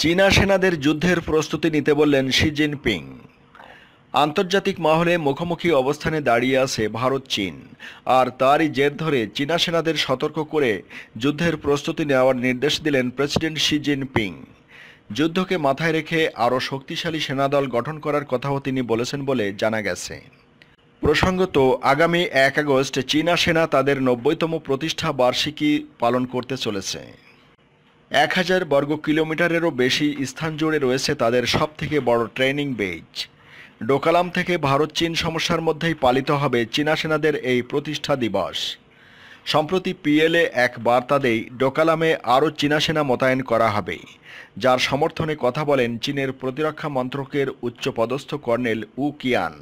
চীনা সেনাদের যুদ্ধের প্রস্তুতি নিতে বললেন শি জিনপিং। আন্তর্জাতিক মহলে মুখোমুখি অবস্থানে দাঁড়িয়ে আছে ভারত চীন, আর তারই জের ধরে চীনা সেনাদের সতর্ক করে যুদ্ধের প্রস্তুতি নেওয়ার নির্দেশ দিলেন প্রেসিডেন্ট শি জিনপিং। যুদ্ধকে মাথায় রেখে আরও শক্তিশালী সেনাদল গঠন করার কথাও তিনি বলেছেন বলে জানা গেছে। প্রসঙ্গত, আগামী এক আগস্ট চীনা সেনা তাদের নব্বইতম প্রতিষ্ঠা বার্ষিকী পালন করতে চলেছে। এক হাজার বর্গ কিলোমিটারেরও বেশি স্থান জুড়ে রয়েছে তাদের সবথেকে বড় ট্রেনিং বেজ ডোকালাম থেকে ভারত চীন সমস্যার মধ্যেই পালিত হবে চীনা সেনাদের এই প্রতিষ্ঠা দিবস। সম্প্রতি পিএলএ এক বার্তা দেই, ডোকালামে আরও চীনা সেনা মোতায়েন করা হবে। যার সমর্থনে কথা বলেন চীনের প্রতিরক্ষা মন্ত্রকের উচ্চপদস্থ কর্নেল উ কিয়ান।